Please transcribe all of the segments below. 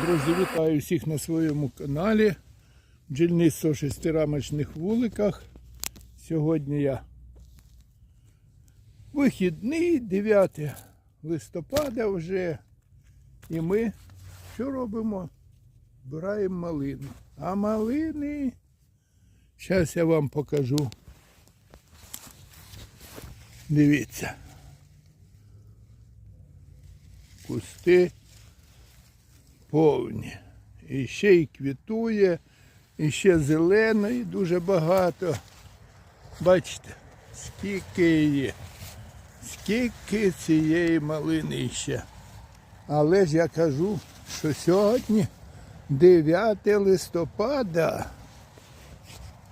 Друзі, вітаю всіх на своєму каналі. Бджільництво в шестирамочних вуликах. Сьогодні я вихідний, 9 листопада вже. І ми що робимо? Збираємо малину. А малини. Зараз я вам покажу. Дивіться. Кусти повні. І ще й квітує, і ще зеленої дуже багато. Бачите, скільки є. Скільки цієї малини ще. Але ж я кажу, що сьогодні 9 листопада.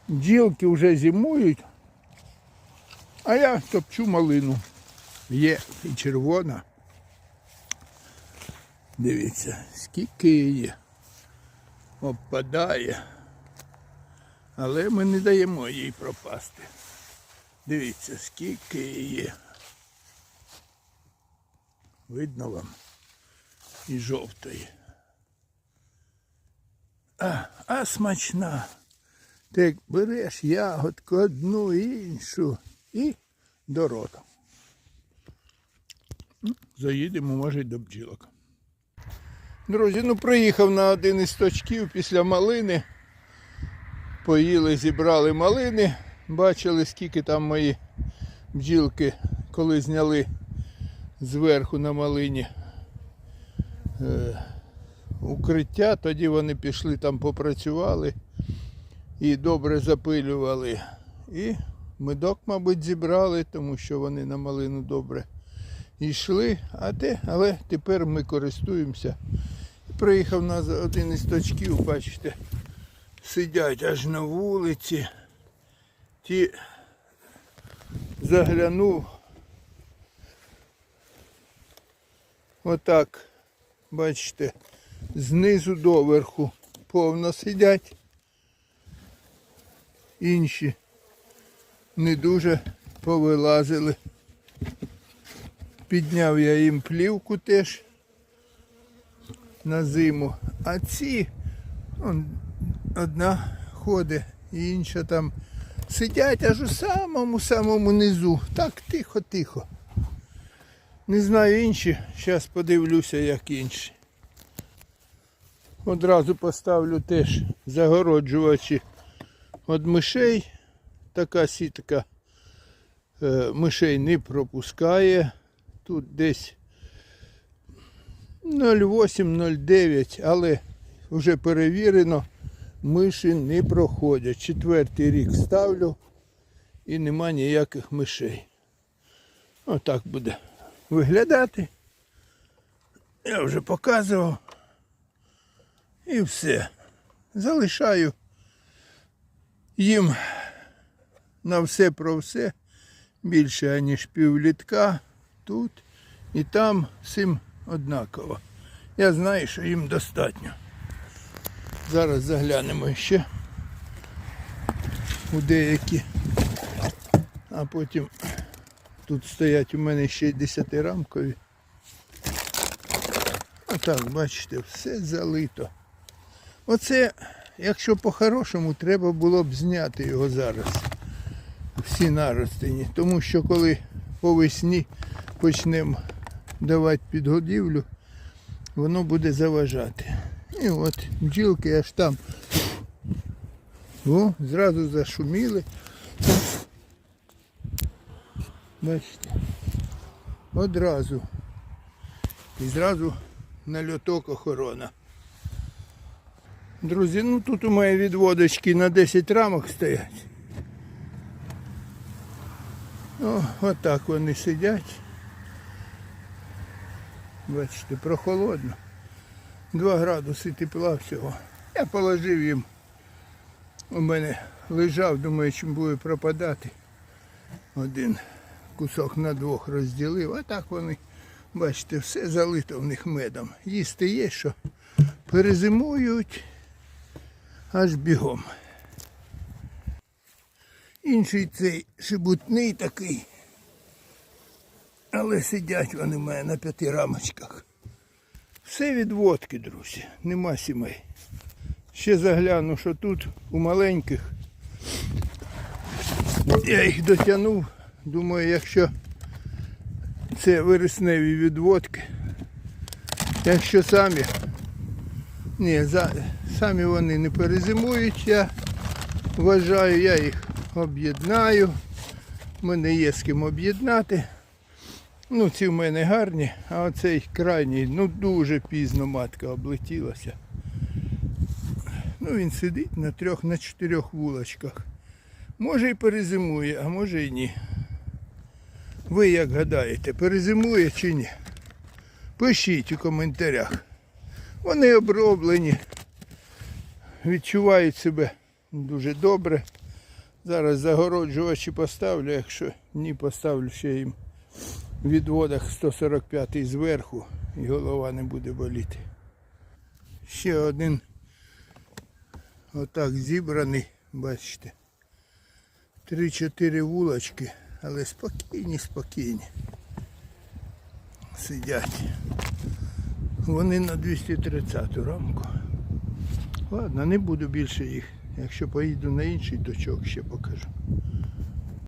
Бджілки вже зимують, а я топчу малину. Є і червона. Дивіться, скільки її обпадає. Але ми не даємо їй пропасти. Дивіться, скільки її. Видно вам? І жовтої. А, а смачна. Ти береш ягодку одну іншу і до рота. Заїдемо, може, до бджілок. Друзі, ну приїхав на один із точків після малини. Поїли, зібрали малини. Бачили, скільки там мої бджілки, коли зняли зверху на малині е, укриття, тоді вони пішли там попрацювали і добре запилювали. І медок, мабуть, зібрали, тому що вони на малину добре йшли, а те, але тепер ми користуємося. Приїхав на один із точків, бачите, сидять аж на вулиці. Ті заглянув. Отак, бачите, знизу доверху повно сидять. Інші не дуже повилазили. Підняв я їм плівку теж на зиму. А ці он, одна ходить, і інша там сидять аж у самому самому низу. Так тихо-тихо. Не знаю інші, зараз подивлюся, як інші. Одразу поставлю теж загороджувачі від мишей. Така сітка е, мишей не пропускає. Тут десь 0,8-0,9, але вже перевірено, миші не проходять. Четвертий рік ставлю і нема ніяких мишей. Отак буде виглядати. Я вже показував. І все. Залишаю їм на все про все більше, ніж півлітка тут і там всім однаково. Я знаю, що їм достатньо. Зараз заглянемо ще у деякі. А потім тут стоять у мене ще й десятирамкові. Отак, бачите, все залито. Оце, якщо по-хорошому, треба було б зняти його зараз. Всі наростині. Тому що коли по весні почнемо давати підгодівлю, воно буде заважати. І от бджілки аж там. О, зразу зашуміли. Бачите. Одразу. І зразу на льоток охорона. Друзі, ну тут у мене відводочки на 10 рамок стоять. О, отак вони сидять. Бачите, прохолодно. 2 градуси тепла всього. Я положив їм. У мене лежав, думаю, чим буде пропадати. Один кусок на двох розділив, а так вони, бачите, все залито в них медом. Їсти є, що перезимують аж бігом. Інший цей шебутний такий. Але сидять вони в мене на п'яти рамочках. Все від водки, друзі, нема сімей. Ще загляну, що тут у маленьких. Я їх дотягнув. Думаю, якщо це вересневі відводки, якщо самі, ні, за, самі вони не перезимують, я вважаю, я їх об'єднаю. У мене є з ким об'єднати. Ну, ці в мене гарні, а оцей крайній, ну дуже пізно матка облетілася. Ну він сидить на трьох, на чотирьох вулочках. Може і перезимує, а може і ні. Ви як гадаєте, перезимує чи ні? Пишіть у коментарях. Вони оброблені, відчувають себе дуже добре. Зараз загороджувачі поставлю, якщо ні, поставлю ще їм відводах 145 зверху і голова не буде боліти. Ще один отак зібраний, бачите. Три-чотири вулочки, але спокійні, спокійні. Сидять. Вони на 230 рамку. Ладно, не буду більше їх. Якщо поїду на інший точок, ще покажу.